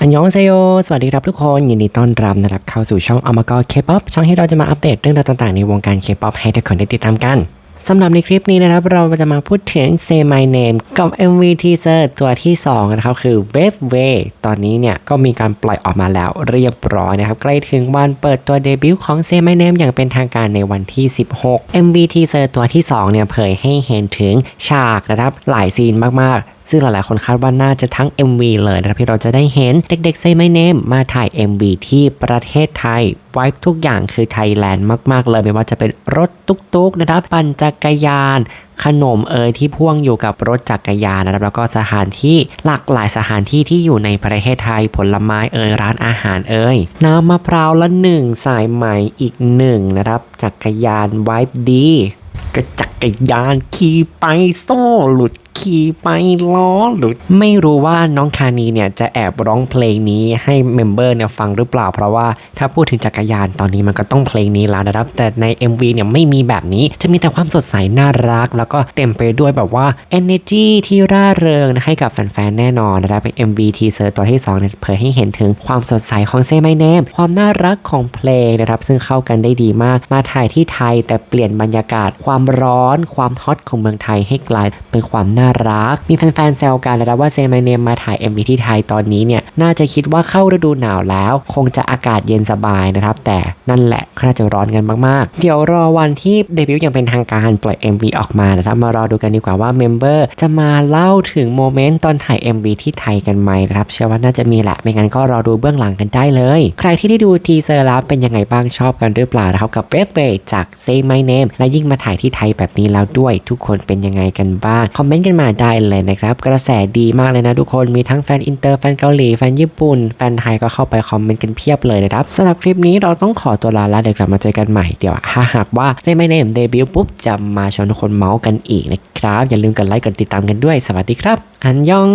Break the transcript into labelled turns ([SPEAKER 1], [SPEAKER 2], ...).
[SPEAKER 1] อันยองเซโย สวัสดีครับทุกคน ยินดีต้อนรับนะครับเข้าสู่ช่องอมกอเคป๊อปช่องที่เราจะมาอัปเดตเรื่องราวต่างๆในวงการเคป๊อปให้ทุกคนได้ติดตามกัน สำหรับในคลิปนี้นะครับ เราจะมาพูดถึง Say My Name กับ MV Teaser ตัวที่ 2 นะครับ คือ Wave Way ตอนนี้เนี่ย ก็มีการปล่อยออกมาแล้วเรียบร้อยนะครับ ใกล้ถึงวันเปิดตัวเดบิวต์ของ Say My Name อย่างเป็นทางการในวันที่ 16 MV Teaser ตัวที่ 2 เนี่ยเผยให้เห็นถึงฉากนะครับหลายซีนมากๆ ซึ่งหลายๆ คนคาดว่าน่าจะทั้ง MV เลยนะครับที่เราจะได้เห็นเด็กๆ Say My Name มาถ่าย MV ที่ประเทศไทยไวท์ทุกอย่างคือไทยแลนด์มาก ๆ เลยไม่ว่าจะเป็นรถตุ๊กๆนะครับปั่นจักรยานขนมเอยที่พ่วงอยู่กับรถจักรยานนะครับแล้วก็สถานที่หลากหลายสถานที่ที่อยู่ในประเทศไทยผลไม้เอยร้านอาหารเอยน้ำมะพร้าวละหนึ่งสายไหมอีกหนึ่งนะครับจักรยานไวท์ดี ก็จักรยานขี่ไปโซ่หลุดขี่ไปล้อหลุด ไม่รู้ว่าน้องคานีเนี่ยจะแอบร้องเพลงนี้ให้เมมเบอร์เนี่ยฟังหรือเปล่า เพราะว่าถ้าพูดถึงจักรยานตอนนี้มันก็ต้องเพลงนี้แล้วนะครับ แต่ใน MV เนี่ยไม่มีแบบนี้จะมีแต่ความสดใสน่ารัก แล้วก็เต็มไปด้วยแบบว่า energy ที่ร่าเริงนะให้กับแฟนๆแน่นอนนะครับเป็น MV teaser ตัวที่2เนี่ยเผยให้เห็นถึงความสดใสของ Say My Name ความน่ารักของเพลงนะครับซึ่งเข้ากันได้ดีมากมาถ่ายที่ไทยแต่เปลี่ยนบรรยากาศความความร้อนความฮอตของเมืองไทยให้กลายเป็นความน่ารัก มีแฟนๆแซวกันนะครับว่า Say My Name มาถ่าย MV ที่ไทยตอนนี้เนี่ยน่าจะคิดว่าเข้าฤดูหนาวแล้ว คงจะอากาศเย็นสบายนะครับ แต่นั่นแหละก็น่าจะร้อนกันมากๆ เดี๋ยวรอวันที่เดบิวต์อย่างเป็นทางการปล่อย MV ออกมานะครับมารอดูกันดีกว่าว่าเมมเบอร์จะมาเล่าถึงโมเมนต์ตอนถ่าย MV ที่ไทยกันไหมนะครับเชื่อว่าน่าจะมีแหละไม่งั้นก็รอดูเบื้องหลังกันได้เลย ใครที่ได้ดูทีเซอร์แล้วเป็นยังไงบ้างชอบกันหรือเปล่านะครับกับ Brave Way จาก Say My Name และยิ่งมาถ่ายที่ไทยแบบนี้แล้วด้วยทุกคนเป็นยังไงกันบ้างคอมเมนต์กันมาได้เลยนะครับ กระแสดีมากเลยนะทุกคนมีทั้งแฟนอินเตอร์แฟนเกาหลีแฟนญี่ปุ่นแฟนไทยก็เข้าไปคอมเมนต์กันเพียบเลยนะครับสำหรับคลิปนี้เราต้องขอตัวลาแล้วเดี๋ยวกลับมาเจอกันใหม่เดี๋ยวถ้าหากว่า Say My Name เดบิวต์ปุ๊บจะมาชวนทุกคนเมาส์กันอีกนะครับอย่าลืมกดไลค์กดติดตามกันด้วยสวัสดีครับ อันยอง